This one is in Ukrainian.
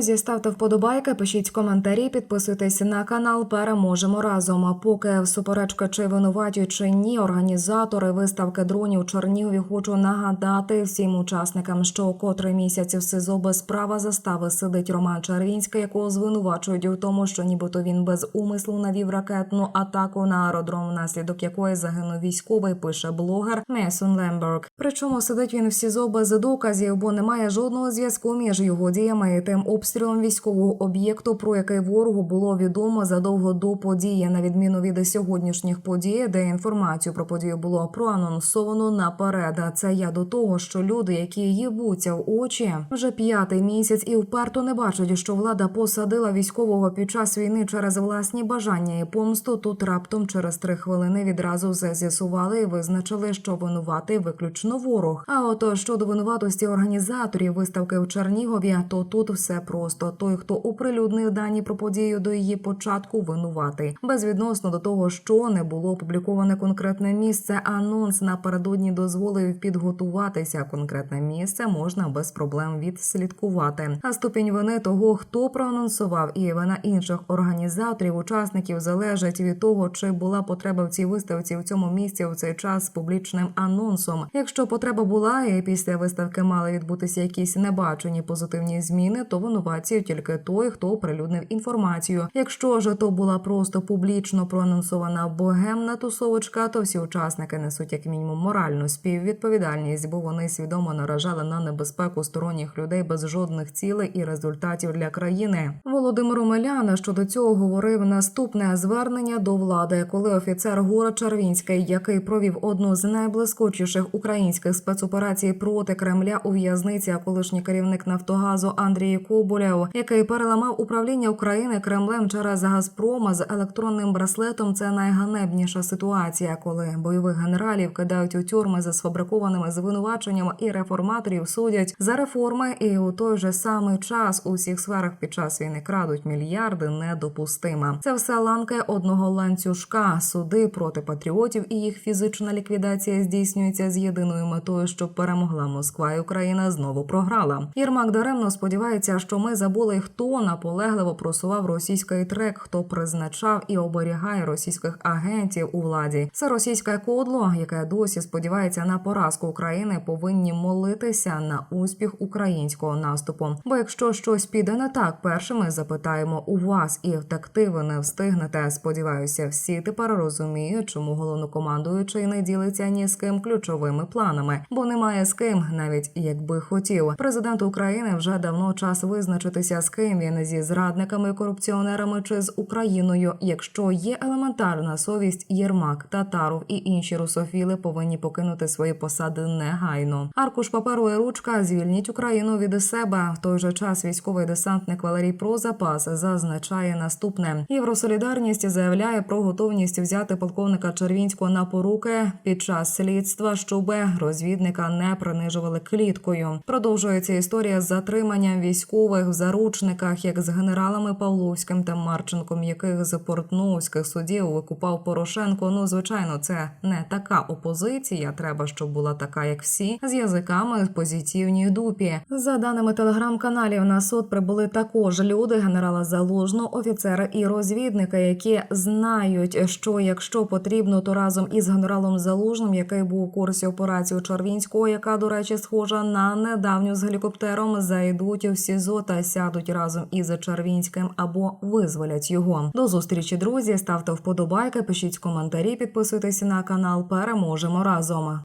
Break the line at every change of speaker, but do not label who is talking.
друзі, ставте вподобайки, пишіть коментарі, підписуйтесь на канал. Переможемо разом. А поки суперечка чи винуваті чи ні, організатори виставки дронів у Чернігові хочу нагадати всім учасникам, що котрий місяць в СИЗО без права застави сидить Роман Червінський, якого звинувачують у тому, що нібито він без умислу навів ракетну атаку на аеродром, внаслідок якої загинув військовий. Пише блогер Месон Лемберг. Причому сидить він в СІЗО без доказів, бо немає жодного зв'язку між його діями і тим обстрілом військового об'єкту, про який ворогу було відомо задовго до події, на відміну від сьогоднішніх подій, де інформацію про подію було проанонсовано наперед. Це я до того, що люди, які їбуться в очі, вже п'ятий місяць і вперто не бачать, що влада посадила військового під час війни через власні бажання і помсту. Тут раптом через три хвилини відразу все з'ясували і визначили, що винуватий виключно ворог. А от щодо винуватості організаторів виставки в Чернігові, то тут все просто той, хто оприлюднив дані про подію до її початку, винуватий безвідносно до того, що не було опубліковане конкретне місце. Анонс напередодні дозволив підготуватися. Конкретне місце можна без проблем відслідкувати. А ступінь вини того, хто проанонсував, і вина інших організаторів, учасників залежить від того, чи була потреба в цій виставці в цьому місці в цей час з публічним анонсом. Якщо потреба була, і після виставки мали відбутися якісь небачені позитивні зміни, то винуватців тільки той, хто оприлюднив інформацію. Якщо ж то була просто публічно проанонсована богемна тусовочка, то всі учасники несуть як мінімум моральну співвідповідальність, бо вони свідомо наражали на небезпеку сторонніх людей без жодних цілей і результатів для країни. Володимир Омеляна щодо цього говорив наступне звернення до влади, коли офіцер Гора Червінський, який провів одну з найблискучіших українських спецоперацій проти Кремля у в'язниці, а колишній керівник Нафтогазу Андрій Коболєв, який переламав управління України Кремлем через Газпрома з електронним браслетом. Це найганебніша ситуація, коли бойових генералів кидають у тюрми за сфабрикованими звинуваченнями і реформаторів судять за реформи, і у той же самий час у всіх сферах під час війни крадуть мільярди недопустимо. Це все ланки одного ланцюжка. Суди проти патріотів і їх фізична ліквідація здійснюється з єдиною метою, щоб перемогла Москва, і Україна знову програла. Єрмак даремно сподівається, що ми забули, хто наполегливо просував російський трек, хто призначав і оберігає російських агентів у владі. Це російське кодло, яке досі сподівається на поразку України, повинні молитися на успіх українського наступу. Бо якщо щось піде не так, першими запитаємо у вас і втекти ви не встигнете. Сподіваюся, всі тепер розуміють, чому головнокомандуючий не ділиться ні з ким ключовими планами, бо немає з ким, навіть якби хотів. Президент України вже давно час визначитися з ким він зі зрадниками, корупціонерами чи з Україною. Якщо є елементарна совість, Єрмак, Татаров і інші русофіли повинні покинути свої посади негайно. Аркуш паперу і ручка звільніть Україну від себе. В той же час військовий десантник Валерій Прозапас зазначає наступне: Євросолідарність заявляє про готовність взяти полковника Червінського на поруки під час слідства, щоб розвідника не принижували кліткою. Продовжується історія з затриманням військових в заручниках, як з генералами Павловським та Марченком, яких з портновських судів викупав Порошенко. Ну, звичайно, це не така опозиція. Треба, щоб була така, як всі, з язиками в позитивній дупі. За даними телеграм-каналів, на суд прибули також люди генерала Залужного, офіцери і розвідники, які знають, що якщо потрібно, то разом із генералом Залужним, який був у курсі операції Червінського, яка, до речі, схожа на недавню з гелікоптером, зайдуть в СІЗО сядуть разом із Червінським або визволять його. До зустрічі, друзі. Ставте вподобайки, пишіть коментарі, підписуйтесь на канал. Переможемо разом.